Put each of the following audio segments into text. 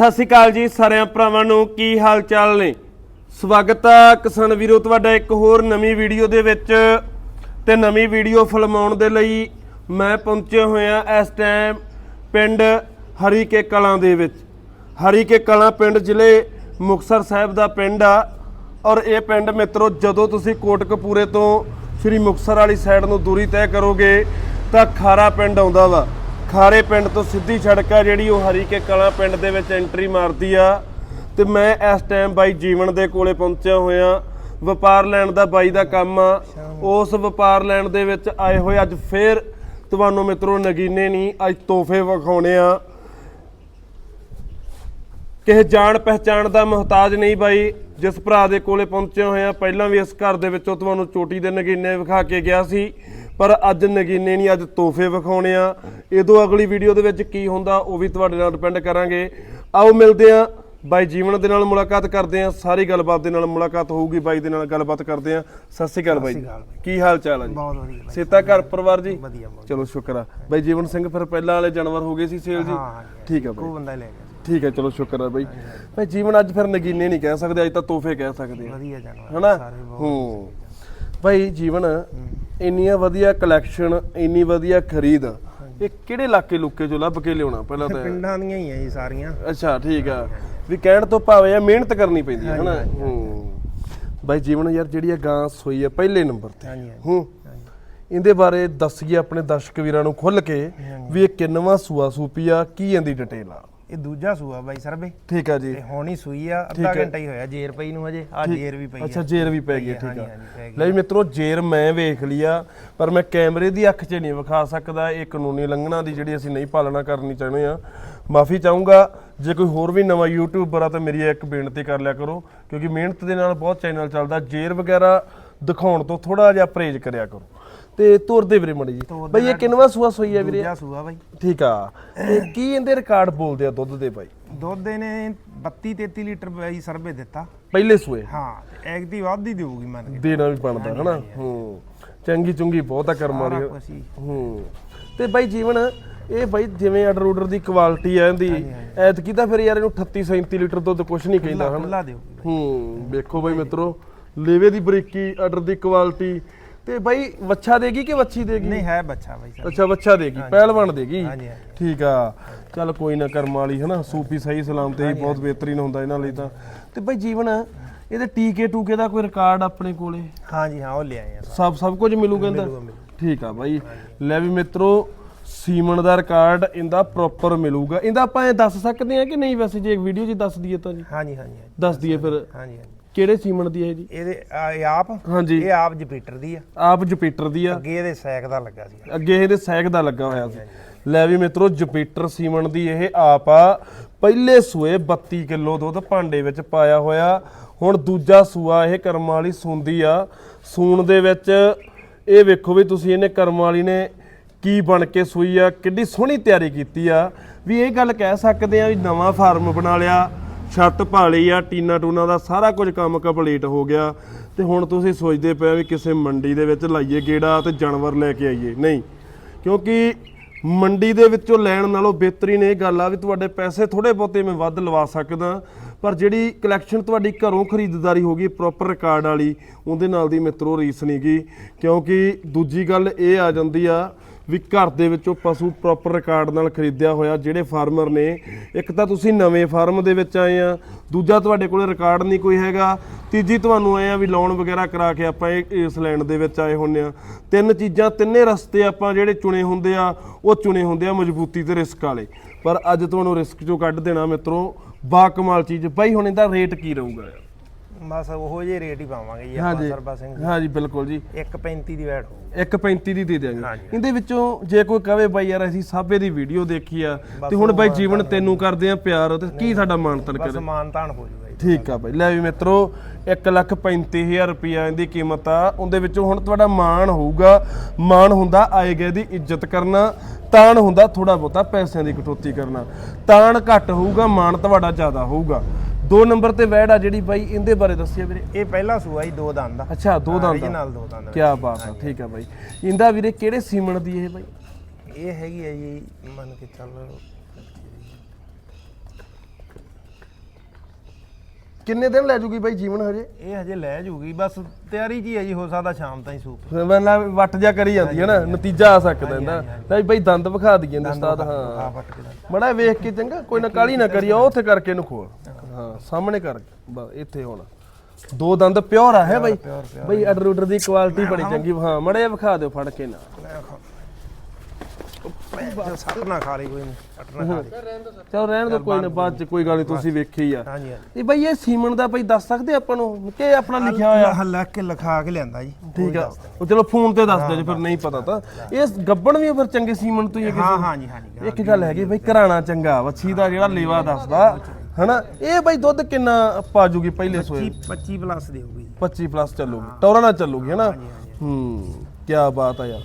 ਸਤਿ ਸ਼੍ਰੀ ਅਕਾਲ ਜੀ ਸਾਰਿਆਂ ਭਰਾਵਾਂ ਨੂੰ, ਕੀ ਹਾਲ ਚਾਲ ਨੇ? ਸਵਾਗਤ ਹੈ ਕਿਸਾਨ ਵੀਰੋ, ਤੁਹਾਡਾ ਇੱਕ ਹੋਰ ਨਵੀਂ ਵੀਡੀਓ ਦੇ ਵਿੱਚ। ਤੇ ਨਵੀਂ ਵੀਡੀਓ ਫਿਲਮਾਉਣ ਦੇ ਲਈ ਮੈਂ ਪਹੁੰਚਿਆ ਹੋਇਆ ਇਸ ਟਾਈਮ ਪਿੰਡ ਹਰੀਕੇ ਕਲਾਂ ਦੇ ਵਿੱਚ। ਹਰੀਕੇ ਕਲਾਂ ਪਿੰਡ ਜ਼ਿਲ੍ਹੇ ਮੁਕਤਸਰ ਸਾਹਿਬ ਦਾ ਪਿੰਡ ਆ। ਔਰ ਇਹ ਪਿੰਡ ਮਿੱਤਰੋ, ਜਦੋਂ ਤੁਸੀਂ ਕੋਟਕਪੂਰੇ ਤੋਂ ਸ੍ਰੀ ਮੁਕਤਸਰ ਵਾਲੀ ਸਾਈਡ ਨੂੰ ਦੂਰੀ ਤੈਅ ਕਰੋਗੇ ਤਾਂ ਖਾਰਾ ਪਿੰਡ ਆਉਂਦਾ ਵਾ। ਖਾਰੇ ਪਿੰਡ ਤੋਂ ਸਿੱਧੀ ਸੜਕ ਆ, ਜਿਹੜੀ ਉਹ ਹਰੀਕੇ ਕਲਾਂ ਪਿੰਡ ਦੇ ਵਿੱਚ ਐਂਟਰੀ ਮਾਰਦੀ ਆ। ਤੇ ਮੈਂ ਇਸ ਟਾਈਮ ਬਾਈ ਜੀਵਨ ਦੇ ਕੋਲੇ ਪਹੁੰਚਿਆ ਹੋਇਆ। ਵਪਾਰ ਲੈਣ ਦਾ ਬਾਈ ਦਾ ਕੰਮ ਆ। ਉਸ ਵਪਾਰ ਲੈਣ ਦੇ ਵਿੱਚ ਆਏ ਹੋਏ ਅੱਜ ਫੇਰ ਤੁਹਾਨੂੰ ਮਿੱਤਰੋ ਨਗੀਨੇ ਨਹੀਂ, ਅੱਜ ਤੋਹਫੇ ਵਿਖਾਉਣੇ ਆ। ਕਿਸੇ ਜਾਣ ਪਹਿਚਾਣ ਦਾ ਮੁਹਤਾਜ ਨਹੀਂ ਬਾਈ, ਜਿਸ ਭਰਾ ਦੇ ਕੋਲੇ ਪਹੁੰਚੇ ਹੋਏ ਆ ਪਹਿਲਾਂ ਵੀ ਇਸ ਘਰ ਦੇ ਵਿੱਚੋਂ ਤੁਹਾਨੂੰ ਚੋਟੀ ਦੇ ਨਗੀਨੇ ਵਿਖਾ ਕੇ ਗਿਆ ਸੀ। ਪਰ ਅੱਜ ਨਗੀਨੇ ਨਹੀਂ ਅੱਜ ਤੋਹਫੇ ਵਿਖਾਉਣੇ ਆ। ਇਦੋਂ ਅਗਲੀ ਵੀਡੀਓ ਦੇ ਵਿੱਚ ਕੀ ਹੁੰਦਾ ਉਹ ਵੀ ਤੁਹਾਡੇ ਨਾਲ ਡਿਪੈਂਡ ਕਰਾਂਗੇ। ਆਓ ਮਿਲਦੇ ਆ। ਬਾਈ ਜੀਵਨ ਦੇ ਨਾਲ ਮੁਲਾਕਾਤ ਕਰਦੇ ਆ। ਸਾਰੀ ਗੱਲਬਾਤ ਦੇ ਨਾਲ ਮੁਲਾਕਾਤ ਹੋਊਗੀ ਬਾਈ ਦੇ ਨਾਲ ਗੱਲਬਾਤ ਕਰਦੇ ਆ। ਸਤਿ ਸ਼੍ਰੀ ਅਕਾਲ ਬਾਈ। ਕੀ ਹਾਲ ਚਾਲ ਆ ਜੀ? ਬਹੁਤ ਵਧੀਆ ਬਾਈ। ਸੇਤਾ ਘਰ ਪਰਿਵਾਰ ਜੀ? ਵਧੀਆ ਚਲੋ ਸ਼ੁਕਰ ਆ। ਬਾਈ ਜੀਵਨ ਸਿੰਘ ਫਿਰ ਪਹਿਲਾਂ ਵਾਲੇ ਜਾਨਵਰ ਹੋ ਗਏ ਸੀ ਸੇਲ ਜੀ। ਠੀਕ ਆ ਬਾਈ। ਕੋ ਬੰਦਾ ਲੈ ਗਿਆ। ਠੀਕ ਹੈ ਚਲੋ ਸ਼ੁਕਰ ਹੈ ਬਾਈ। ਭਾਈ ਜੀਵਨ ਅੱਜ ਫਿਰ ਨਗੀਨੇ ਨਹੀਂ ਕਹਿ ਸਕਦੇ ਅੱਜ ਤਾਂ ਤੋਹਫੇ ਕਹਿ ਸਕਦੇ ਆ। ਵਧੀਆ ਜਾਨਵਰ ਹਨਾ? ਹੂੰ। ਭਾਈ ਜੀਵਨ ਇੰਨੀਆਂ ਵਧੀਆ ਕਲੈਕਸ਼ਨ ਇੰਨੀ ਵਧੀਆ ਖਰੀਦ ਇਹ ਕਿਹੜੇ ਇਲਾਕੇ ਲੁੱਕੇ ਚੋਂ ਲੱਭ ਕੇ ਲਿਆਉਣਾ? ਪਹਿਲਾਂ ਤਾਂ ਪਿੰਡਾਂ ਦੀਆਂ ਹੀ ਆ ਜੀ ਸਾਰੀਆਂ। ਅੱਛਾ ਠੀਕ ਆ। ਵੀ ਕਹਿਣ ਤੋਂ ਭਾਵੇਂ ਆ ਮਿਹਨਤ ਕਰਨੀ ਪੈਂਦੀ ਹੈ ਹਨਾ? ਹੂੰ। ਭਾਈ ਜੀਵਨ ਯਾਰ ਜਿਹੜੀ ਇਹ ਗਾਂ ਸੋਈ ਆ ਪਹਿਲੇ ਨੰਬਰ ਤੇ। ਹਾਂਜੀ ਹੂੰ। ਇਹਦੇ ਬਾਰੇ ਦੱਸੀਏ ਆਪਣੇ ਦਰਸ਼ਕ ਵੀਰਾਂ ਨੂੰ ਖੁੱਲ ਕੇ ਵੀ ਇਹ ਕਿੰਨਵਾਂ ਸੂਆ ਸੂਪੀ ਆ ਕੀ ਇਹਦੀ ਡਿਟੇਲ ਆ? ਇਹ ਦੂਜਾ ਸੂਆ ਬਾਈ ਸਰਬੇ ਠੀਕ ਆ ਜੀ। ਤੇ ਹੁਣ ਹੀ ਸੂਈ ਆ ਅੱਧਾ। ਘੰਟਾ ਹੀ ਹੋਇਆ ਜੇਰ ਪਈ ਨੂੰ ਹਜੇ ਆ ਜੇਰ ਵੀ ਪਈ ਅੱਛਾ ਜੇਰ ਵੀ ਪੈ ਗਈ ਠੀਕ ਆ। ਲੈ ਵੀ ਮਿੱਤਰੋ ਜੇਰ ਮੈਂ ਵੇਖ ਲਿਆ ਪਰ ਮੈਂ ਕੈਮਰੇ ਦੀ ਅੱਖ 'ਚ ਨਹੀਂ ਵਿਖਾ ਸਕਦਾ ਇਹ ਕਾਨੂੰਨੀ ਲੰਘਣਾ ਦੀ ਜਿਹੜੀ ਅਸੀਂ ਨਹੀਂ ਪਾਲਣਾ ਕਰਨੀ ਚਾਹੁੰਦੇ ਆ। ਮਾਫੀ ਚਾਹੂੰਗਾ ਜੇ ਕੋਈ ਹੋਰ ਵੀ ਨਵਾਂ ਯੂਟਿਊਬਰ ਆ ਤਾਂ ਮੇਰੀ ਇੱਕ ਬੇਨਤੀ ਕਰ ਲਿਆ ਕਰੋ ਕਿਉਂਕਿ ਮਿਹਨਤ ਦੇ ਨਾਲ ਬਹੁਤ ਚੈਨਲ ਚੱਲਦਾ ਜੇਰ ਵਗੈਰਾ ਦਿਖਾਉਣ ਤੋਂ ਥੋੜਾ ਜਿਹਾ ਪਰਹੇਜ਼ ਕਰਿਆ ਕਰੋ। ਤੇ ਤੁਰਦੇ ਵੀਰੇ ਮੜੀ ਜੀ ਬਈ ਇਹ ਕਿੰਨਵਾ ਸੂਆ ਸੋਈ ਆ ਵੀਰੇ? ਦੂਜਾ ਸੂਆ ਬਾਈ। ਠੀਕ ਆ। ਤੇ ਕੀ ਇਹਦੇ ਰਿਕਾਰਡ ਬੋਲਦੇ ਆ ਦੁੱਧ ਦੇ ਬਾਈ? ਦੁੱਧ ਇਹਨੇ 32 33 ਲੀਟਰ ਬਾਈ ਸਰਬੇ ਦਿੱਤਾ। ਪਹਿਲੇ ਸੂਏ? ਹਾਂ ਐਗ ਦੀ ਵੱਧ ਹੀ ਦੇਊਗੀ ਮੰਨ ਕੇ। ਦੇਣਾ ਵੀ ਬਣਦਾ ਹਨਾ? ਹੂੰ। ਚੰਗੀ ਚੁੰਗੀ ਬਹੁਤ ਕਰਮ ਵਾਲੀ ਹੀ। ਤੇ ਬਾਈ ਜੀਵਨ ਇਹ ਬਾਈ ਜਿਵੇਂ ਆਰਡਰ ਆਰਡਰ ਦੀ ਕੁਆਲਿਟੀ ਆ ਇਹਦੀ ਐਤਕੀ ਤਾਂ ਫਿਰ ਯਾਰ ਇਹਨੂੰ 38 37 ਲੀਟਰ ਦੁੱਧ ਕੁਛ ਨਹੀਂ ਕਹਿੰਦਾ ਹਨਾ? ਹੂੰ ਵੇਖੋ ਬਾਈ ਮਿੱਤਰੋ ਲੇਵੇ ਦੀ ਬਰੀਕੀ ਆਰਡਰ ਦੀ ਕੁਆਲਿਟੀ ਤੇ ਬਾਈ ਵੱਛਾ ਦੇਗੀ ਕਿ ਵੱਛੀ ਦੇਗੀ? ਨਹੀਂ ਹੈ ਬੱਚਾ ਬਾਈ ਸਰ ਅੱਛਾ ਵੱਛਾ ਦੇਗੀ ਪਹਿਲਵਾਨ ਦੇਗੀ? ਹਾਂਜੀ, ਹਾਂਜੀ। ਠੀਕ ਆ। ਚੱਲ ਕੋਈ ਨਾ ਕਰਮ ਵਾਲੀ ਹਨਾ? ਸੂਪੀ ਸਹੀ ਸਲਾਮ ਤੇ ਹੀ ਬਹੁਤ ਬਿਹਤਰੀਨ ਹੁੰਦਾ ਇਹਨਾਂ ਲਈ ਤਾਂ। ਤੇ ਬਾਈ ਜੀਵਨ ਇਹਦੇ ਟੀਕੇ ਟੂਕੇ ਦਾ ਕੋਈ ਰਿਕਾਰਡ ਆਪਣੇ ਕੋਲੇ? ਹਾਂਜੀ ਹਾਂ ਉਹ ਲਿਆਏ ਆ। ਸਭ ਸਭ ਕੁਝ ਮਿਲੂ ਕਹਿੰਦਾ ਮਿਲੂਗਾ, ਮਿਲੂਗਾ। ਠੀਕ ਆ ਬਾਈ। ਲੈ ਵੀ ਮਿੱਤਰੋ ਸੀਮਨ ਦਾ ਰਿਕਾਰਡ ਇਹਦਾ ਪ੍ਰੋਪਰ ਮਿਲੂਗਾ। ਇਹਦਾ ਆਪਾਂ ਇਹ ਦੱਸ ਸਕਦੇ ਆ ਕਿ ਨਹੀਂ ਵੈਸੇ? ਜੇ ਵੀਡੀਓ 'ਚ ਦੱਸ ਦਈਏ ਤਾਂ ਜੀ। ਹਾਂਜੀ ਹਾਂਜੀ ਹਾਂਜੀ। ਦੱਸ ਦਈਏ ਫਿਰ। ਹਾਂਜੀ ਹਾਂਜੀ। ਕਿਹੜੇ ਸੀਮਨ ਦੀ ਹੈ ਜੀ ਇਹਦੇ ਆ- ਇਹ ਆਪ? ਹਾਂਜੀ। ਇਹ ਆਪ ਜਪੀਟਰ ਦੀ ਆ। ਆਪ ਜੁਪੀਟਰ ਦੀ ਆ। ਅੱਗੇ ਇਹਦੇ ਸੈਕ ਦਾ ਲੱਗਾ ਸੀ। ਅੱਗੇ ਇਹਦੇ ਸੈਕ ਦਾ ਲੱਗਾ ਹੋਇਆ ਸੀ। ਲੈ ਵੀ ਮਿੱਤਰੋ ਜੁਪੀਟਰ ਸੀਮਨ ਦੀ ਇਹ ਆਪ ਆ। ਪਹਿਲੇ ਸੂਏ 32 ਕਿਲੋ ਦੁੱਧ ਭਾਂਡੇ ਵਿੱਚ ਪਾਇਆ ਹੋਇਆ। ਹੁਣ ਦੂਜਾ ਸੂਆ ਇਹ ਕਰਮ ਵਾਲੀ ਸੂੰਦੀ ਆ। ਸੂਣ ਦੇ ਵਿੱਚ ਇਹ ਵੇਖੋ ਵੀ ਤੁਸੀਂ ਇਹਨੇ ਕਰਮ ਵਾਲੀ ਨੇ ਕੀ ਬਣ ਕੇ ਸੂਈ ਆ ਕਿੱਡੀ ਸੋਹਣੀ ਤਿਆਰੀ ਕੀਤੀ ਆ। ਵੀ ਇਹ ਗੱਲ ਕਹਿ ਸਕਦੇ ਆ ਵੀ ਨਵਾਂ ਫਾਰਮ ਬਣਾ ਲਿਆ। ਛੱਤ ਭਾਲੀ ਆ, ਟੀਨਾ ਟੂਨਾ ਦਾ ਸਾਰਾ ਕੁਝ ਕੰਮ ਕੰਪਲੀਟ ਹੋ ਗਿਆ। ਤੇ ਹੁਣ ਤੁਸੀਂ ਸੋਚਦੇ ਪਏ ਵੀ ਕਿਸੇ ਮੰਡੀ ਦੇ ਵਿੱਚ ਲਾਈਏ ਗੇੜਾ ਤੇ ਜਾਨਵਰ ਲੈ ਕੇ ਆਈਏ। ਨਹੀਂ, ਕਿਉਂਕਿ ਮੰਡੀ ਦੇ ਵਿੱਚੋਂ ਲੈਣ ਨਾਲੋਂ ਬਿਹਤਰੀਨ ਇਹ ਗੱਲ ਆ ਵੀ ਤੁਹਾਡੇ ਪੈਸੇ ਥੋੜੇ ਬਹੁਤੇ ਮੈਂ ਵੱਧ ਲਵਾ ਸਕਦਾ, ਪਰ ਜਿਹੜੀ ਕਲੈਕਸ਼ਨ ਤੁਹਾਡੀ ਘਰੋਂ ਖਰੀਦਦਾਰੀ ਹੋਗੀ ਪ੍ਰੋਪਰ ਰਿਕਾਰਡ ਵਾਲੀ, ਉਹਦੇ ਨਾਲ ਦੀ ਮਿੱਤਰੋ ਰੀਸ ਨਹੀਂਗੀ ਕਿਉਂਕਿ ਦੂਜੀ ਗੱਲ ਇਹ ਆ ਜਾਂਦੀ ਆ ਵੀ ਘਰ ਦੇ ਵਿੱਚੋਂ ਪਸ਼ੂ ਪ੍ਰੋਪਰ ਰਿਕਾਰਡ ਨਾਲ ਖਰੀਦਿਆ ਹੋਇਆ, ਜਿਹੜੇ ਫਾਰਮਰ ਨੇ। ਇੱਕ ਤਾਂ ਤੁਸੀਂ ਨਵੇਂ ਫਾਰਮ ਦੇ ਵਿੱਚ ਆਏ ਆ, ਦੂਜਾ ਤੁਹਾਡੇ ਕੋਲ ਰਿਕਾਰਡ ਨਹੀਂ ਕੋਈ ਹੈਗਾ। ਤੀਜੀ ਤੁਹਾਨੂੰ ਆਏ ਆ ਵੀ ਲੋਨ ਵਗੈਰਾ ਕਰਾ ਕੇ ਆਪਾਂ ਇਹ- ਇਸ ਲੈਂਡ ਦੇ ਵਿੱਚ ਆਏ ਹੁੰਨੇ ਆ। ਤਿੰਨ ਚੀਜ਼ਾਂ, ਤਿੰਨੇ ਰਸਤੇ ਆਪਾਂ ਜਿਹੜੇ ਚੁਣੇ ਹੁੰਦੇ ਆ, ਉਹ ਚੁਣੇ ਹੁੰਦੇ ਆ ਮਜ਼ਬੂਤੀ ਤੇ ਰਿਸਕ ਵਾਲੇ। ਪਰ ਅੱਜ ਤੁਹਾਨੂੰ ਰਿਸਕ ਚੋਂ ਕੱਢ ਦੇਣਾ ਮਿੱਤਰੋ ਬਾ ਕਮਾਲ ਚੀਜ਼। ਬਾਈ, ਹੁਣ ਇਹਦਾ ਰੇਟ ਕੀ ਰਹੂਗਾ? ਬਸ ਉਹੋ ਜਿਹੇ ਰੇਟ ਹੀ ਪਾਵਾਂਗੇ ਜੀ ਆਪਾਂ ਸਰਬਾ ਸਿੰਘ ਜੀ। ਹਾਂਜੀ ਬਿਲਕੁਲ ਜੀ। 1.35 ਦੀ ਵੈਟ ਹੋਊ। 1.35 ਦੀ ਦੇ ਦਿਆਂਗੇ। ਹਾਂਜੀ। ਇਹਦੇ ਵਿੱਚੋਂ ਜੇ ਕੋਈ ਕਵੇ ਬਾਈ ਯਾਰ ਅਸੀਂ ਸਾਬੇ ਦੀ ਵੀਡੀਓ ਦੇਖੀ ਆ ਤੇ ਹੁਣ ਬਾਈ ਜੀਵਨ ਤੈਨੂੰ ਕਰਦੇ ਆ ਪਿਆਰ ਤੇ ਕੀ ਸਾਡਾ ਮਾਨਤਨ ਬਸ ਕਰੇ? ਮਾਨ ਤਾਨ ਹੋ ਜੂਗਾ ਜੀ। ਠੀਕ ਆ ਬਾਈ। ਲੈ ਵੀ ਮਿੱਤਰੋ 135000 ਰੁਪਿਆ ਇਹਦੀ ਕੀਮਤ ਆ। ਉਹਦੇ ਵਿੱਚੋਂ ਹੁਣ ਤੁਹਾਡਾ ਮਾਣ ਹੋਊਗਾ। ਮਾਣ ਹੁੰਦਾ ਆਏ ਗਏ ਦੀ ਇੱਜ਼ਤ ਕਰਨਾ ਤਾਣ ਹੁੰਦਾ ਥੋੜਾ ਬਹੁਤਾ ਪੈਸਿਆਂ ਦੀ ਕਟੌਤੀ ਕਰਨਾ। ਤਾਣ ਘੱਟ ਹੋਊਗਾ ਮਾਣ ਤੁਹਾਡਾ ਜ਼ਿਆਦਾ ਹੋਊਗਾ। ਦੋ ਨੰਬਰ ਤੇ ਵੈੜ ਆ ਜਿਹੜੀ ਬਾਈ ਇਹਦੇ ਬਾਰੇ ਦੱਸਿਆ ਵੀਰੇ। ਇਹ ਪਹਿਲਾ ਸੂਆ ਜੀ ਦੋ ਦੰਦ ਦਾ ਅੱਛਾ ਦੋ ਦੰਦ original ਦੋ ਦੰਦ ਕੀ ਬਾਤ ਆ ਠੀਕ ਆ ਬਾਈ। ਇਹਦਾ ਵੀਰੇ ਕਿਹੜੇ ਸੀਮਨ ਦੀ ਇਹ ਬਾਈ? ਇਹ ਹੈਗੀ ਹੈ ਜੀ ਮੰਨ ਕੇ ਚੱਲ ਕਿੰਨੇ ਦਿਨ ਲੈ ਜੂਗੀ ਬਾਈ ਜੀਵਨ ਹਜੇ? ਇਹ ਹਜੇ ਲੈ ਜੂਗੀ ਬਸ ਤਿਆਰੀ ਕੀ ਹੈ ਜੀ ਹੋ ਸਕਦਾ ਸ਼ਾਮ ਤਾਈਂ ਸੂਪ ਫਿਰ ਮੈਂ ਲਾ ਵੱਟ ਜਾ ਕਰੀ ਜਾਂਦੀ ਹੈ ਨਾ ਨਤੀਜਾ ਆ ਸਕਦਾ ਇਹਦਾ। ਲੈ ਬਾਈ ਦੰਦ ਵਿਖਾ ਦਈਏ ਇਹਦੇ ਉਸਤਾਦ ਹਾਂ। ਵੱਟ ਕੇ ਮੜਾ ਵੇਖ ਕੇ ਚੰਗਾ ਕੋਈ ਨਾ ਕਾਲੀ ਨਾ ਕਰੀ ਉਹ ਉੱਥੇ ਕਰਕੇ ਇਹਨੂੰ ਖੋਲ। ਹਾਂ। ਸਾਹਮਣੇ ਕਰ ਬਸ ਇੱਥੇ ਹੋਣਾ। ਦੋ ਦੰਦ ਪਿਓਰ ਆ ਹੈ ਬਾਈ। ਬਾਈ ਅਡਰ ਉਡਰ ਦੀ ਕੁਆਲਿਟੀ ਬੜੀ ਚੰਗੀ ਹਾਂ ਮੜਾ ਵਿਖਾ ਦਿਓ ਫੜ ਕੇ ਨਾ। ਲੈ ਖਾ ਸੱਟ ਨਾ ਖਾ ਲਈ ਕੋਈ ਨਹੀਂ ਸੱਟ ਨਾ ਖਾ ਲਈ। ਚਲ ਰਹਿਣ ਦੋ ਕੋਈ ਨਾ ਬਾਅਦ ਚ ਕੋਈ ਗੱਲ ਨਹੀਂ ਤੁਸੀਂ ਵੇਖੀ ਆ। ਹਾਂਜੀ ਹਾਂਜੀ। ਇਹ ਬਾਈ ਇਹ ਸੀਮਨ ਦਾ ਬਾਈ ਦੱਸ ਸਕਦੇ ਆਪਾਂ ਨੂੰ? ਕਿ ਆਪਣਾ ਲਿਖਿਆ ਹੋਇਆ? ਆਹ ਲੱਗ ਕੇ ਲਿਖਾ ਕੇ ਲਿਆਂਦਾ ਜੀ ਠੀਕ ਆ। ਉਹ ਚਲੋ ਫੋਨ ਤੇ ਦੱਸ ਦਿਓ ਜੇ ਫਿਰ ਨਹੀਂ ਪਤਾ ਤਾਂ। ਇਹ ਗੱਬਣ ਵੀ ਫਿਰ ਚੰਗੇ ਸੀਮਨ ਤੋਂ ਹੀ ਹੈ ਹਾਂ ਕਿਸੇ ਹਾਂਜੀ ਹਾਂਜੀ ਇੱਕ ਗੱਲ ਹੈਗੀ ਬਈ ਘਰਾਣਾ ਚੰਗਾ ਵੱਛੀ ਦਾ ਜਿਹੜਾ ਲੇਵਾ ਦੱਸਦਾ ਹਨਾ? ਇਹ ਬਾਈ ਦੁੱਧ ਕਿੰਨਾ ਪਾ ਜੂਗੀ ਪਹਿਲੇ ਸੋਏ? 25 25 ਪਲੱਸ ਦੇਊਗੀ 25 ਪਲੱਸ ਚੱਲੂਗੀ ਟੌਰਾ ਨਾਲ ਚੱਲੂਗੀ ਹਨਾ? ਹੂੰ। ਕੀ ਬਾਤ ਆ ਯਾਰ।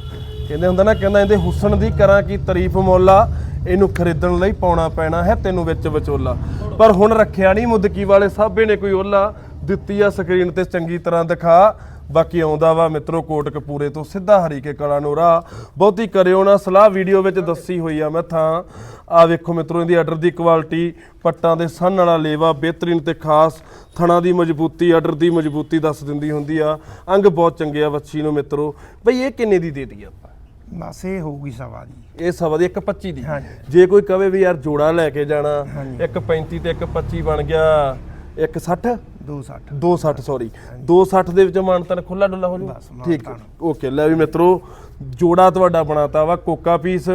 ਕਹਿੰਦੇ ਹੁੰਦਾ ਨਾ, ਕਹਿੰਦਾ ਇਹਦੇ ਹੁਸਨ ਦੀ ਕਰਾਂ ਕੀ ਤਾਰੀਫ ਮੌਲਾ, ਇਹਨੂੰ ਖਰੀਦਣ ਲਈ ਪਾਉਣਾ ਪੈਣਾ ਹੈ ਤੈਨੂੰ ਵਿੱਚ ਵਿਚੋਲਾ। ਪਰ ਹੁਣ ਰੱਖਿਆ ਨਹੀਂ ਮੁਦਕੀ ਵਾਲੇ ਸਾਬੇ ਨੇ ਕੋਈ ਓਲਾ, ਦਿੱਤੀ ਆ ਸਕਰੀਨ ਤੇ ਚੰਗੀ ਤਰ੍ਹਾਂ ਦਿਖਾ। ਬਾਕੀ ਆਉਂਦਾ ਵਾ ਮਿੱਤਰੋ ਕੋਟਕਪੂਰੇ ਤੋਂ ਸਿੱਧਾ ਹਰੀਕੇ ਕਲਾ ਨੂੰ ਰਾਹ ਬਹੁਤੀ ਕਰਿਓ ਨਾ ਸਲਾਹ ਵੀਡੀਓ ਵਿੱਚ ਦੱਸੀ ਹੋਈ ਆ ਮੈਂ ਥਾਂ। ਆ ਵੇਖੋ ਮਿੱਤਰੋ ਇਹਦੀ ਆਰਡਰ ਦੀ ਕੁਆਲਿਟੀ ਪੱਟਾਂ ਦੇ ਸੰਨ ਵਾਲਾ ਲੇਵਾ ਬਿਹਤਰੀਨ ਤੇ ਖਾਸ ਥਣਾ ਦੀ ਮਜ਼ਬੂਤੀ ਆਰਡਰ ਦੀ ਮਜ਼ਬੂਤੀ ਦੱਸ ਦਿੰਦੀ ਹੁੰਦੀ ਆ। ਅੰਗ ਬਹੁਤ ਚੰਗੇ ਆ ਵੱਛੀ ਨੂੰ ਮਿੱਤਰੋ। ਬਈ ਇਹ ਕਿੰਨੇ ਦੀ ਦੇਤੀ ਆਪਾਂ? ਬਸ ਇਹ ਹੋਊਗੀ ਸਵਾ ਦੀ। ਇਹ ਸਵਾ ਦੀ 125 ਦੀ। ਹਾਂਜੀ। ਜੇ ਕੋਈ ਕਵੇ ਵੀ ਯਾਰ ਜੋੜਾ ਲੈ ਕੇ ਜਾਣਾ 135 ਤੇ 125 ਬਣ ਗਿਆ 160 260 260 ਸੌਰੀ 260 ਦੇ ਵਿੱਚ ਮਾਨਤਨ ਖੁੱਲਾ ਡੁੱਲਾ ਹੋ ਬਸ, ਜੂ ਮਾਨਤਾਨ। ਠੀਕ ਓਕੇ ਲੈ ਵੀ ਮਿੱਤਰੋ ਜੋੜਾ ਤੁਹਾਡਾ ਬਣਾਤਾ ਵਾ ਕੋਕਾ ਪੀਸ।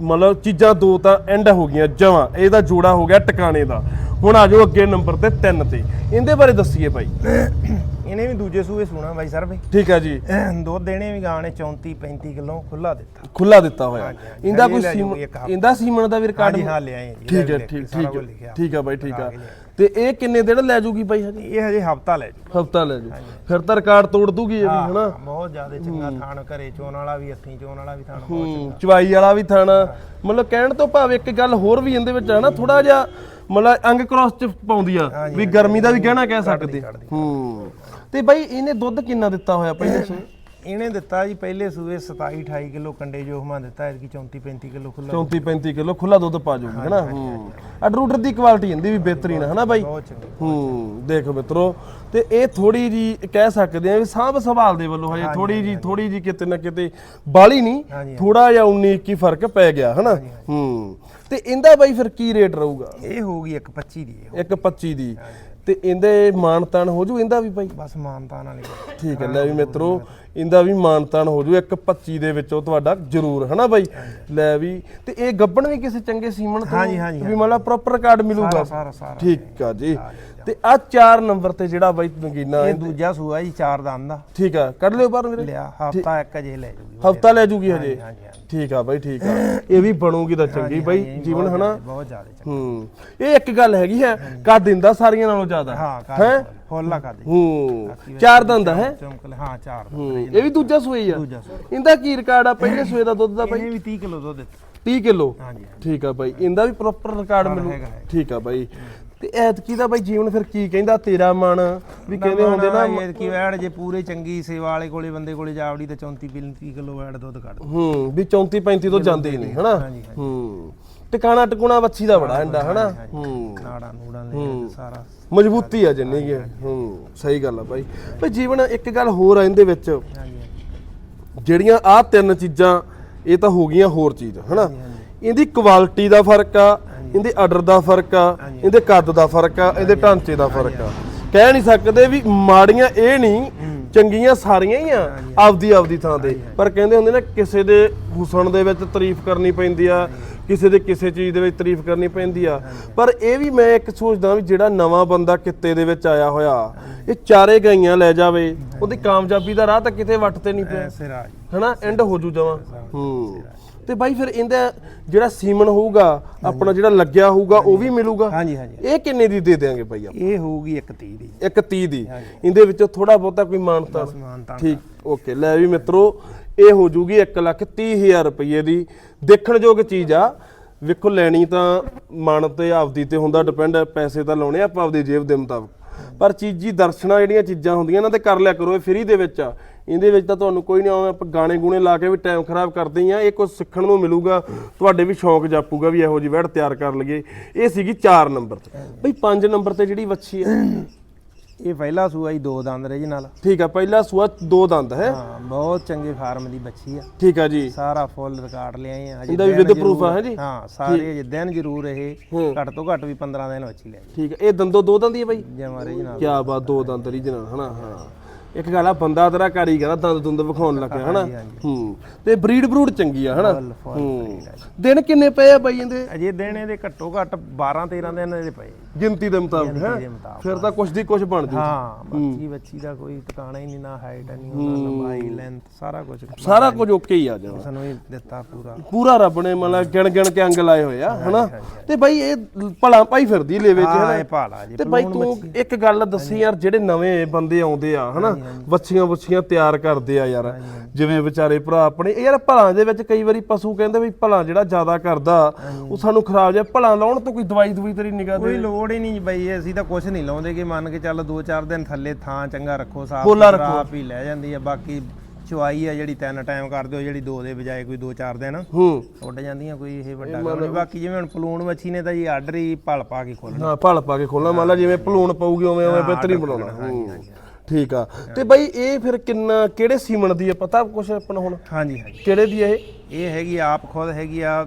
ਮਤਲਬ ਚੀਜ਼ਾਂ ਦੋ ਤਾਂ ਐਂਡ ਹੋ ਗਈਆਂ ਜਮਾਂ। ਇਹਦਾ ਜੋੜਾ ਹੋ ਗਿਆ ਟਿਕਾਣੇ ਦਾ। ਹੁਣ ਆ ਜਾਓ ਅੱਗੇ ਨੰਬਰ ਤੇ 3 ਤੇ। ਇਹਦੇ ਬਾਰੇ ਦੱਸੀਏ ਭਾਈ। ਇਹਨੇ ਵੀ ਦੂਜੇ ਸੂਏ ਸੁਣਾ ਬਾਈ ਸਰ ਬਈ ਠੀਕ ਹੈ ਜੀ। ਦੁੱਧ ਦੇਣੇ ਵੀ ਗਾਣੇ 34 35 ਕਿਲੋ ਖੁੱਲਾ ਦਿੱਤਾ। ਖੁੱਲਾ ਦਿੱਤਾ ਹੋਇਆ। ਹਾਂਜੀ, ਹਾਂਜੀ। ਇਹਦਾ ਕੋਈ ਲੈ ਸੀਮਨ ਜਾਊਗੀ ਇੱਕ ਹਫ਼ਤਾ। ਇਹਦਾ ਸੀਮਨ ਦਾ ਵੀ ਰਿਕਾਰਡ ਹਾਂਜੀ ਹਾਂ ਲਿਆਏ ਜੀ ਠੀਕ ਹੈ ਲਿਖ ਠੀਕ ਸਾਰਾ ਠੀਕ ਕੁਝ ਹੈ। ਲਿਖਿਆ। ਠੀਕ ਹੈ ਬਾਈ ਠੀਕ ਆ। ਤੇ ਇਹ ਕਿੰਨੇ ਦਿਨ ਲੈ ਜੂਗੀ ਬਾਈ ਹਜੇ? ਇਹ ਹਜੇ ਹਫਤਾ ਲੈ ਜੂ। ਹਫਤਾ ਲੈ ਜੂ। ਫਿਰ ਤਾਂ ਰਿਕਾਰਡ ਤੋੜ ਦੂਗੀ ਇਹ ਵੀ ਹਨਾ? ਬਹੁਤ ਜ਼ਿਆਦਾ ਚੰਗਾ ਥਾਣ ਘਰੇ ਚੋਣ ਵਾਲਾ ਵੀ ਹੱਥੀਂ ਚੋਣ ਵਾਲਾ ਵੀ ਥਾਣ ਬਹੁਤ ਹੂੰ ਚਵਾਈ ਵਾਲਾ ਵੀ ਥਾਣਾ ਮਤਲਬ ਕਹਿਣ ਤੋਂ ਭਾਵ ਇੱਕ ਗੱਲ ਹੋਰ ਵੀ ਇਹਦੇ ਵਿੱਚ ਹੈ ਨਾ ਥੋੜਾ ਜਿਹਾ ਮਤਲਬ ਅੰਗ ਕ੍ਰਾਸ ਚ ਪਾਉਂਦੀ ਆ ਵੀ ਗਰਮੀ ਦਾ ਵੀ ਕਹਿਣਾ ਕਹਿ ਸਕਦੇ। ਹੂੰ। ਤੇ ਬਾਈ ਇਹਨੇ ਦੁੱਧ ਕਿੰਨਾ ਦਿੱਤਾ ਹੋਇਆ ਪਹਿਲੇ ਸੋ ਇਹਨੇ ਦਿੱਤਾ ਜੀ ਪਹਿਲੇ ਸੂਏ 27 28 ਕਿਲੋ ਕੰਡੇ ਜੋ ਹਮਾ ਦਿੱਤਾ ਐਤਕੀ 34 35 ਕਿਲੋ ਖੁੱਲਾ 34 35 ਕਿਲੋ ਖੁੱਲਾ ਦੁੱਧ ਪਾ ਜੂਗੀ ਹੈਨਾ? ਹੂੰ। ਅਡਰ ਉਡਰ ਦੀ ਕੁਆਲਿਟੀ ਇਹਦੀ ਵੀ ਬਿਹਤਰੀਨ ਹੈ ਹਨਾ ਬਾਈ? ਬਹੁਤ ਚੰਗੀ ਹੂੰ ਦੇਖੋ ਮਿੱਤਰੋ ਤੇ ਇਹ ਥੋੜੀ ਜੀ ਕਹਿ ਸਕਦੇ ਆ ਵੀ ਸਾਂਭ ਸੰਭਾਲ ਦੇ ਵੱਲੋਂ ਹਜੇ ਥੋੜੀ ਜੀ ਥੋੜੀ ਜੀ ਕਿਤੇ ਨਾ ਕਿਤੇ ਬਾਲੀ ਨਹੀਂ ਥੋੜਾ ਜਿਹਾ 19 21 ਫ਼ਰਕ ਪੈ ਗਿਆ ਹਨਾ? ਹੂੰ ਤੇ ਇਹਦਾ ਬਾਈ ਫਿਰ ਕੀ ਰੇਟ ਰਹੂਗਾ? ਇਹ ਹੋਊਗੀ ਇੱਕ 25 ਦੀ ਇਹ ਇੱਕ 25 ਦੀ। ਤੇ ਇਹਦੇ ਮਾਨਤਾਨ ਹੋ ਜੂ ਇਹਦਾ ਵੀ ਬਾਈ? ਬਸ ਮਾਨਤਾਨ ਵਾਲੀ। ਠੀਕ ਹੈ ਲੈ ਵੀ ਮਿੱਤਰੋ ਇਹਦਾ ਵੀ ਮਾਨਤਾਨ ਹੋ ਜੂ ਇੱਕ 25 ਦੇ ਵਿੱਚੋਂ ਤੁਹਾਡਾ ਜ਼ਰੂਰ ਹਨਾ ਬਾਈ? ਲੈ ਵੀ ਤੇ ਇਹ ਗੱਬਣ ਵੀ ਕਿਸੇ ਚੰਗੇ ਸੀਮਨ ਤੋਂ ਹਾਂਜੀ, ਹਾਂਜੀ, ਵੀ ਮਤਲਬ ਪ੍ਰੋਪਰ ਰਿਕਾਰਡ ਮਿਲੂਗਾ? ਸਾਰਾ ਸਾਰਾ ਸਾਰਾ। ਠੀਕ ਆ ਜੀ। ਤੇ ਆ 4 ਨੰਬਰ ਤੇ ਜਿਹੜਾ ਬਾਈ ਨਗੀਨਾ ਇਹ ਦੂਜਾ ਸੂਆ ਜੀ ਚਾਰ ਦੰਦ ਦਾ ਠੀਕ ਆ ਕੱਢ ਲਿਓ ਬਾਹਰ ਮੇਰੇ। ਲਿਆ ਹਫਤਾ ਇੱਕ ਅਜੇ ਲੈ ਜੂਗੀ। ਹਫਤਾ ਲੈ ਜੂਗੀ ਹਜੇ? ਹਾਂਜੀ ਹਾਂਜੀ ਠੀਕ ਆ ਬਾਈ ਠੀਕ ਆ। ਇਹ ਵੀ ਬਣੂਗੀ ਤਾਂ ਚੰਗੀ ਬਾਈ ਹਾਂਜੀ, ਜੀਵਨ ਬਹੁਤ ਹਨਾ? ਜ਼ਿਆਦਾ- ਬਹੁਤ ਜ਼ਿਆਦਾ ਚੰਗਾ। ਹੂੰ। ਇਹ ਇੱਕ ਗੱਲ ਹੈਗੀ ਹੈ ਕੱਦ ਦਿੰਦਾ ਸਾਰੀਆਂ ਨਾਲੋਂ ਜ਼ਿਆਦਾ। ਹਾਂ ਫੁੱਲਾ ਕਰ ਦੇ। ਹੂੰ ਚਾਰ ਦੰਦ ਹੈ? ਚਮਕਲ ਹਾਂ ਚਾਰ ਦੰਦ। ਹੂੰ ਇਹ ਵੀ ਦੂਜਾ ਸੂਈ ਆ? ਦੂਜਾ ਸੂਆ। ਇਹਦਾ ਕੀ ਰਿਕਾਰਡ ਆ ਪਹਿਲੇ ਸੂਏ ਦਾ ਦੁੱਧ ਦਾ ਬਾਈ ਇਹਨੇ ਵੀ 30 ਕਿਲੋ ਦੁੱਧ ਦਿੱਤਾ। 30 ਕਿਲੋ? ਹਾਂਜੀ ਹਾਂਜੀ। ਠੀਕ ਆ ਬਾਈ ਇਹਦਾ ਵੀ ਪ੍ਰੋਪਰ ਰਿਕਾਰਡ ਮਿਲੂ ਹੈਗਾ, ਹੈਗਾ। ਠੀਕ ਆ ਬਾਈ ਤੇ ਐਤਕੀ ਦਾ ਬਾਈ ਜੀਵਨ ਫਿਰ ਕੀ ਕਹਿੰਦਾ? ਤੇਰਾ ਮਨ ਵੀ ਕਹਿੰਦੇ ਹੁੰਦੇ ਨਾ ਇਹ ਕੀ ਵੈੜ ਜੇ ਪੂਰੇ ਚੰਗੀ ਸੇਵਾ ਵਾਲੇ ਕੋਲੇ ਬੰਦੇ ਕੋਲੇ ਜਾਵੜੀ ਤਾਂ 34 35 ਕਿਲੋ ਵੈੜ ਦੁੱਧ ਕੱਢ। ਹੂੰ ਵੀ 34 35 ਤੋਂ ਜਾਂਦੇ ਨਹੀਂ ਹਨਾ। ਹੂੰ। ਟਿਕਾਣਾ ਟਕੂਣਾ ਵੱਛੀ ਦਾ ਬੜਾ ਹੰਡਾ ਹਨਾ? ਹੂੰ। ਨਾੜਾਂ ਨੂੜਾਂ ਲੈ ਕੇ ਸਾਰਾ ਮਜ਼ਬੂਤੀ ਆ ਜਿੰਨੀ ਕਿ। ਹੂੰ ਸਹੀ ਗੱਲ ਆ ਬਾਈ। ਬਈ ਜੀਵਨ ਇੱਕ ਗੱਲ ਹੋਰ ਆ ਇਹਦੇ ਵਿੱਚ। ਜਿਹੜੀਆਂ ਆਹ ਤਿੰਨ ਚੀਜ਼ਾਂ ਇਹ ਤਾਂ ਹੋ ਗਈਆਂ ਹੋਰ ਚੀਜ਼ ਹਨਾ? ਇਹਦੀ ਕੁਆਲਿਟੀ ਦਾ ਫ਼ਰਕ ਆ ਇਹਦੇ ਆਰਡਰ ਦਾ ਫ਼ਰਕ ਆ ਇਹਦੇ ਕੱਦ ਦਾ ਫ਼ਰਕ ਆ ਇਹਦੇ ਢਾਂਚੇ ਦਾ ਫ਼ਰਕ ਆ। ਕਹਿ ਨਹੀਂ ਸਕਦੇ ਵੀ ਮਾੜੀਆਂ ਇਹ ਨਹੀਂ ਚੰਗੀਆਂ ਸਾਰੀਆਂ ਹੀ ਆ ਆਪਦੀ ਆਪਦੀ ਥਾਂ ਤੇ। ਪਰ ਕਹਿੰਦੇ ਹੁੰਦੇ ਨਾ ਕਿਸੇ ਦੇ ਹੁਸਨ ਦੇ ਵਿੱਚ ਤਾਰੀਫ ਕਰਨੀ ਪੈਂਦੀ ਆ ਕਿਸੇ ਦੇ ਕਿਸੇ ਚੀਜ਼ ਦੇ ਵਿੱਚ ਤਾਰੀਫ ਕਰਨੀ ਪੈਂਦੀ ਆ। ਪਰ ਇਹ ਵੀ ਮੈਂ ਇੱਕ ਸੋਚਦਾ ਵੀ ਜਿਹੜਾ ਨਵਾਂ ਬੰਦਾ ਕਿੱਤੇ ਦੇ ਵਿੱਚ ਆਇਆ ਹੋਇਆ ਇਹ ਚਾਰੇ ਗਾਈਆਂ ਲੈ ਜਾਵੇ ਉਹਦੀ ਕਾਮਯਾਬੀ ਦਾ ਰਾਹ ਤਾਂ ਕਿਤੇ ਵੱਟ ਤੇ ਨਹੀਂ ਪਿਆ। ਹਨਾ ਐਂਡ ਹੋ ਜੂ ਜਮਾ। ਹੂੰ। ਤੇ ਬਾਈ ਫਿਰ ਇਹਦਾ ਜਿਹੜਾ ਸੀਮਨ ਹੋਊਗਾ ਆਪਣਾ ਜਿਹੜਾ ਲੱਗਿਆ ਹੋਊਗਾ ਉਹ ਵੀ ਮਿਲੂਗਾ? ਹਾਂਜੀ ਹਾਂਜੀ। ਇਹ ਕਿੰਨੇ ਦੀ ਦੇ ਦੇਾਂਗੇ ਬਾਈ ਆਪਾਂ? ਇਹ ਹੋਊਗੀ ਇੱਕ 30 ਦੀ। ਇੱਕ 30 ਦੀ। ਇਹਦੇ ਵਿੱਚੋਂ ਥੋੜਾ ਬਹੁਤਾ ਕੋਈ ਮਾਨਤਾ ਠੀਕ ਓਕੇ। ਲੈ ਵੀ ਮਿੱਤਰੋ ਇਹ ਹੋ ਜੂਗੀ 1 ਲੱਖ 30 ਹਜ਼ਾਰ ਰੁਪਏ ਦੀ ਦੇਖਣਯੋਗ ਚੀਜ਼ ਆ। ਵੇਖੋ ਲੈਣੀ ਤਾਂ ਮਨ ਤੇ ਆਪਦੀ ਤੇ ਹੁੰਦਾ ਡਿਪੈਂਡ ਪੈਸੇ ਤਾਂ ਲਾਉਣੇ ਆਪਾਂ ਆਪਦੀ ਜੇਬ ਦੇ ਮੁਤਾਬਕ। ਪਰ ਚੀਜ਼ੀ ਦਰਸ਼ਨਾਂ ਜਿਹੜੀਆਂ ਚੀਜ਼ਾਂ ਹੁੰਦੀਆਂ, ਇਹਨਾਂ ਤੇ ਕਰ ਲਿਆ ਕਰੋ ਇਹ ਫ੍ਰੀ ਦੇ ਵਿੱਚ ਆ। ਇਹਦੇ ਵਿੱਚ ਤਾਂ ਤੁਹਾਨੂੰ ਕੋਈ ਨਹੀਂ ਆਵੇਂ ਆਪਾਂ ਗਾਣੇ ਗੂਣੇ ਲਾ ਕੇ ਵੀ ਟਾਈਮ ਖਰਾਬ ਕਰਦੇ ਹੀ ਆ, ਇਹ ਕੁਝ ਸਿੱਖਣ ਨੂੰ ਮਿਲੂਗਾ, ਤੁਹਾਡੇ ਵੀ ਸ਼ੌਂਕ ਜਾਪੂਗਾ ਵੀ ਇਹੋ ਜਿਹੀ ਵੈੜ ਤਿਆਰ ਕਰ ਲਈਏ। ਇਹ ਸੀਗੀ 4 ਨੰਬਰ ਤੇ। ਬਈ 5 ਨੰਬਰ ਤੇ ਜਿਹੜੀ ਵੱਛੀ ਆ ਇਹ ਪਹਿਲਾ ਸੂਆ ਹੀ ਦੋ ਦੰਦ ਰਹੇ ਜੀ ਨਾਲ। ਠੀਕ ਆ ਪਹਿਲਾ ਸੂਆ ਦੋ ਦੰਦ ਹੈ। ਹਾਂ ਬਹੁਤ ਚੰਗੇ ਫਾਰਮ ਦੀ ਬੱਚੀ ਆ। ਠੀਕ ਆ ਜੀ। ਸਾਰਾ ਫੁੱਲ ਰਿਕਾਰਡ ਲਿਆਏ ਆ ਇਹਦਾ ਵੀ proof ਜ਼ਰੂਰ- ਆ, ਹੈ ਜੀ? ਹਾਂ ਸਾਰੇ ਅਜੇ ਦਿਨ ਜ਼ਰੂਰ ਇਹ ਹੂੰ। ਘੱਟ ਤੋਂ ਘੱਟ ਵੀ 15 ਦਿਨ ਬੱਚੀ ਲੈ ਠੀਕ ਆ ਇਹ ਦੰਦੋ ਦੋ ਦੰਦ ਹੀ ਆ ਬਈ? ਜੇ ਮਾਰੇ ਜੀ ਨਾਲ ਕੀ ਬਾਤ ਦੋ ਦੰਦ ਰੀਜਨਲ ਹਨਾ ਹਾਂ। ਇੱਕ ਗੱਲ ਆ ਬੰਦਾ ਤੇਰਾ ਕਾਰੀਗਰ ਆ ਦੰਦ ਦੁੰਦ ਵਿਖਾਉਣ ਲੱਗਿਆ ਹਨਾ? ਹੂੰ ਤੇ ਬਰੀਡ ਬਰੂਡ ਚੰਗੀ ਆ ਹਨਾ? ਹੂੰ। ਦਿਨ ਕਿੰਨੇ ਪਏ ਆ ਬਾਈ ਇਹਦੇ? ਅਜੇ ਦਿਨ ਇਹਦੇ ਘੱਟੋ ਘੱਟ 12 13 ਦਿਨ ਇਹਦੇ ਪਏ। ਗਿਣਤੀ ਦੇ ਮੁਤਾਬਕ ਹੈ। ਫਿਰ ਤਾਂ ਕੁਛ ਦੀ ਕੁਛ ਬਣ ਜੂ ਹਾਂ। ਬੱਚੀ ਬੱਚੀ ਦਾ ਕੋਈ ਟਿਕਾਣਾ ਹੀ ਨਹੀਂ ਨਾ ਹਾਈਟ ਨਹੀਂ ਨਾ ਲੰਬਾਈ ਲੈਂਥ ਸਾਰਾ ਕੁਝ ਸਾਰਾ ਕੁਝ ਓਕੇ ਹੀ ਆ ਜਾਣਾ ਸਾਨੂੰ ਹੀ ਦਿੱਤਾ ਪੂਰਾ। ਪੂਰਾ ਰੱਬ ਨੇ ਮਤਲਬ ਗਿਣ ਗਿਣ ਕੇ ਅੰਗ ਲਾਏ ਹੋਏ ਆ ਹਨਾ? ਤੇ ਬਾਈ ਇਹ ਭਲਾ ਪਾਈ ਫਿਰਦੀ ਲੇਵੇ ਚ ਹਾਂ ਹਨਾ? ਇਹ ਭਾਲਾ ਜੀ ਤੇ ਬਾਈ ਤੂੰ ਇੱਕ ਗੱਲ ਦੱਸੀ ਯਾਰ ਜਿਹੜੇ ਨਵੇਂ ਬੰਦੇ ਆਉਂਦੇ ਆ ਹਨਾ? ਬੱਚੀਆਂ ਬੁੱਛੀਆਂ ਤਿਆਰ ਕਰਦੇ ਆ ਯਾਰ। ਜਿਵੇਂ ਵਿਚਾਰੇ ਭਰਾ ਆਪਣੇ ਯਾਰ ਭਲਾਂ ਦੇ ਵਿੱਚ ਕਈ ਵਾਰੀ ਪਸ਼ੂ ਕਹਿੰਦੇ ਵੀ ਭਲਾ ਜਿਹੜਾ ਜ਼ਿਆਦਾ ਕਰਦਾ ਉਹ ਸਾਨੂੰ ਖਰਾਬ ਜਾ ਭਲਾ ਲਾਉਣ ਤੋਂ ਕੋਈ ਦਵਾਈ ਦਵਾਈ ਤੇਰੀ ਨਿਗਾਹ ਕੋਈ ਤੇ ਲੋੜ ਹੀ ਨਹੀਂ ਬਈ ਅਸੀਂ ਤਾਂ ਕੁਝ ਨਹੀਂ ਲਾਉਂਦੇ ਕਿ ਮੰਨ ਕੇ ਚੱਲ 2-4 ਦਿਨ ਥੱਲੇ ਥਾਂ ਚੰਗਾ ਰੱਖੋ ਸਾਫ਼। ਆਪ ਹੀ ਲੈ ਜਾਂਦੀ ਆ ਬਾਕੀ ਚੁਆਈ ਆ ਜਿਹੜੀ ਤਿੰਨ ਟਾਈਮ ਕਰਦੇ ਹੋ ਜਿਹੜੀ ਦੋ ਦੇ ਬਜਾਏ ਕੋਈ 2-4 ਦਿਨ। ਹੂੰ। ਉੱਡ ਜਾਂਦੀਆਂ ਕੋਈ ਇਹ ਵੱਡਾ ਕੰਮ ਨਹੀਂ ਬਾਕੀ ਜਿਵੇਂ ਹੁਣ ਪਲੂਣ ਮੱਛੀ ਨੇ ਤਾਂ ਜੀ ਆਰਡਰ ਹੀ ਭਲ ਪਾ ਕੇ ਖੋਲਣਾ। ਹਾਂ ਭਲ ਪਾ ਕੇ ਖੋਲਣਾ। ਮੰਨ ਲਾ ਜਿਵੇਂ ਭਲੂਣ ਪਊਗੀ ਉਵੇਂ ਉਵੇਂ ਬਿਹਤਰੀ ਬਣਾਉਣਾ। ਹੂੰ। ਠੀਕ ਆ। ਤੇ ਬਾਈ ਇਹ ਫਿਰ ਕਿੰਨਾ ਕਿਹੜੇ ਸੀਮਨ ਦੀ ਆ? ਪਤਾ ਕੁਛ ਆਪਣਾ ਹੁਣ? ਹਾਂਜੀ ਹਾਂਜੀ। ਕਿਹੜੇ ਦੀ ਆ ਇਹ? ਇਹ ਹੈਗੀ ਆਪ ਖੁਦ ਹੈਗੀ ਆ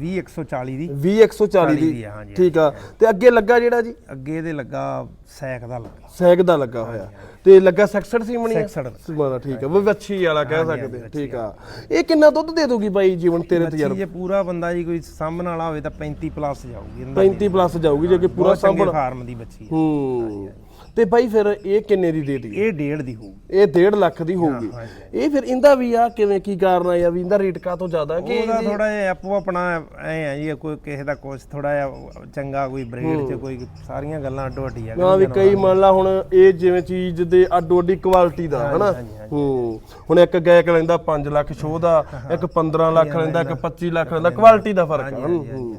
20140 ਦੀ। 20140 ਦੀ। ਦੀ ਆ, ਹਾਂਜੀ, ਠੀਕ ਆ। ਤੇ ਅੱਗੇ ਲੱਗਾ ਜਿਹੜਾ ਜੀ? ਅੱਗੇ ਇਹਦੇ ਲੱਗਾ ਸੈਕ ਦਾ ਲੱਗਾ। ਸੈਗ ਦਾ ਲੱਗਾ ਹੋਇਆ। ਤੇ ਲੱਗਾ ਸੈਕਸਡ ਸੀਮਣੀ ਆ? ਸੈਕਸਡ। ਸੀਮਣਾ ਠੀਕ ਆ। ਉਹ ਵੱਛੀ ਵਾਲਾ ਕਹਿ ਸਕਦੇ ਠੀਕ ਆ। ਇਹ ਕਿੰਨਾ ਦੁੱਧ ਦੇ ਦੂਗੀ ਬਾਈ ਜੀਵਨ ਤੇਰੇ ਤਜਰਬੇ ਜੇ ਪੂਰਾ ਬੰਦਾ ਜੀ ਕੋਈ ਸਾਂਭਣ ਵਾਲਾ ਹੋਵੇ ਤਾਂ 35 ਪਲੱਸ ਜਾਊਗੀ ਇਹਦਾ 35 ਪਲੱਸ ਜਾਊਗੀ ਜੇ ਕਿ ਪੂਰਾ ਸਾਂਭਣ ਫਾਰਮ ਦੀ ਬੱਚੀ ਹੈ। ਹੂੰ ਤੇ ਬਾਈ ਫਿਰ ਇਹ ਕਿੰਨੇ ਦੀ ਦੇ ਦਈਏ? ਇਹ ਡੇਢ ਦੀ ਹੋਊਗੀ ਇਹ 1.5 ਲੱਖ ਦੀ ਹੋਊਗੀ। ਇਹ ਫਿਰ ਇਹਦਾ ਵੀ ਆ ਕਿਵੇਂ ਕੀ ਕਾਰਨ ਆ ਜਾਂ ਵੀ ਇਹਦਾ ਰੇਟ ਕਾ ਤੋਂ ਜ਼ਿਆਦਾ ਕਿ ਉਹਦਾ ਥੋੜਾ ਜਿਹਾ ਆਪੋ ਆਪਣਾ ਐ ਆ ਜੀ ਕੋਈ ਕਿਸੇ ਦਾ ਕੁਛ ਥੋੜਾ ਜਿਹਾ ਚੰਗਾ ਕੋਈ ਬਰੀਡ ਚ ਕੋਈ ਸਾਰੀਆਂ ਗੱਲਾਂ ਅੱਡੋ ਅੱਡੀ ਆ ਨਾ ਵੀ ਕਈ ਮੰਨ ਲਾ ਹੁਣ ਇਹ ਜਿਵੇਂ ਚੀਜ਼ ਦੇ ਅੱਡੋ ਅੱਡੀ ਕੁਆਲਿਟੀ ਦਾ ਹਨਾ? ਹੂੰ। ਹੁਣ ਇੱਕ ਗੈਕ ਲੈਂਦਾ 5 ਲੱਖ ਸ਼ੋਅ ਦਾ ਇੱਕ 15 ਲੱਖ ਲੈਂਦਾ ਇੱਕ 25 ਲੱਖ ਲੈਂਦਾ ਕੁਆਲਿਟੀ ਦਾ ਫ਼ਰਕ ਹੂੰ।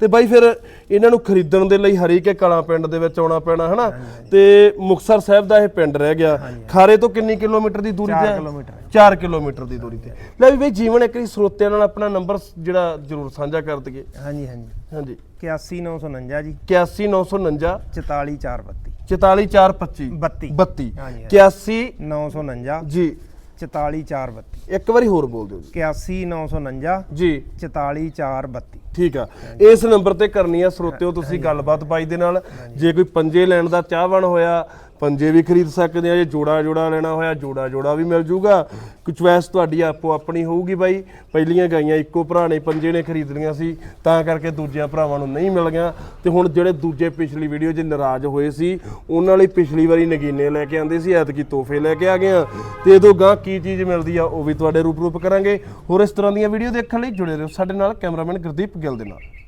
ਤੇ ਬਾਈ ਫਿਰ ਇਹਨਾਂ ਨੂੰ ਖਰੀਦਣ ਦੇ ਲਈ ਹਰੀਕੇ ਕਲਾਂ ਪਿੰਡ ਦੇ ਵਿੱਚ ਆਉਣਾ ਪੈਣਾ ਹਨਾ? ਤੇ ਮੁਕਸਰ ਸਾਹਿਬ ਦਾ ਇਹ ਪਿੰਡ ਰਹਿ ਗਿਆ। ਖਾਰੇ ਤੋਂ ਕਿੰਨੀ ਕਿਲੋਮੀਟਰ ਦੀ ਦੂਰੀ ਤੇ 4 ਹੈ? ਕਿਲੋਮੀਟਰ। 4 ਕਿਲੋਮੀਟਰ ਦੀ ਦੂਰੀ ਤੇ। ਲੈ ਵੀ ਬਈ ਜੀਵਨ ਇੱਕ ਵਾਰੀ ਸਰੋਤਿਆਂ ਨਾਲ ਆਪਣਾ ਨੰਬਰ ਜਿਹੜਾ ਜ਼ਰੂਰ ਸਾਂਝਾ ਕਰ ਦਈਏ। ਹਾਂਜੀ ਹਾਂਜੀ। ਹਾਂਜੀ। 81949 ਜੀ। 81949 44932 44425 32 32 ਹਾਂਜੀ, 81 949 ਜੀ। 44432 ਇੱਕ ਵਾਰੀ ਹੋਰ ਬੋਲ ਦਿਓ ਜੀ। 81949 ਜੀ। 44432 ਠੀਕ ਆ। ਇਸ ਨੰਬਰ ਤੇ ਕਰਨੀ ਆ ਸਰੋਤਿਓ ਤੁਸੀਂ ਗੱਲਬਾਤ ਬਾਈ ਦੇ ਨਾਲ। ਜੇ ਕੋਈ ਪੰਜੇ ਲੈਣ ਦਾ ਚਾਹਵਣ ਹੋਇਆ ਪੰਜੇ ਵੀ ਖਰੀਦ ਸਕਦੇ ਆ ਜੇ ਜੋੜਾ ਜੋੜਾ ਲੈਣਾ ਹੋਇਆ, ਜੋੜਾ ਜੋੜਾ ਵੀ ਮਿਲ ਜੂਗਾ। ਕੁਝ ਚੁਆਇਸ ਤੁਹਾਡੀ ਆਪੋ ਆਪਣੀ ਹੋਊਗੀ ਬਾਈ। ਪਹਿਲੀਆਂ ਗਾਈਆਂ ਇੱਕੋ ਭਰਾ ਨੇ, ਪੰਜੇ ਨੇ ਖਰੀਦਣੀਆਂ ਸੀ, ਤਾਂ ਕਰਕੇ ਦੂਜਿਆਂ ਭਰਾਵਾਂ ਨੂੰ ਨਹੀਂ ਮਿਲ ਗਿਆ। ਤੇ ਹੁਣ ਜਿਹੜੇ ਦੂਜੇ ਪਿਛਲੀ ਵੀਡੀਓ 'ਚ ਨਾਰਾਜ਼ ਹੋਏ ਸੀ, ਉਹਨਾਂ ਲਈ ਪਿਛਲੀ ਵਾਰੀ ਨਗੀਨੇ ਲੈ ਕੇ ਆਂਦੇ ਸੀ, ਐਤਕੀ ਤੋਹਫੇ ਲੈ ਕੇ ਆ ਗਏ ਆ। ਤੇ ਇਦੋਂ ਗਾਂ ਕੀ ਚੀਜ਼ ਮਿਲਦੀ ਆ, ਉਹ ਵੀ ਤੁਹਾਡੇ ਰੂਪ ਰੂਪ ਕਰਾਂਗੇ। ਹੋਰ ਇਸ ਤਰ੍ਹਾਂ ਦੀਆਂ ਵੀਡੀਓ ਦੇਖਣ ਲਈ ਜੁੜੇ ਰਹੋ ਸਾਡੇ ਨਾਲ ਕੈਮਰਾਮੈਨ ਗੁਰਦੀਪ ਗਿੱਲ ਦੇ ਨਾਲ।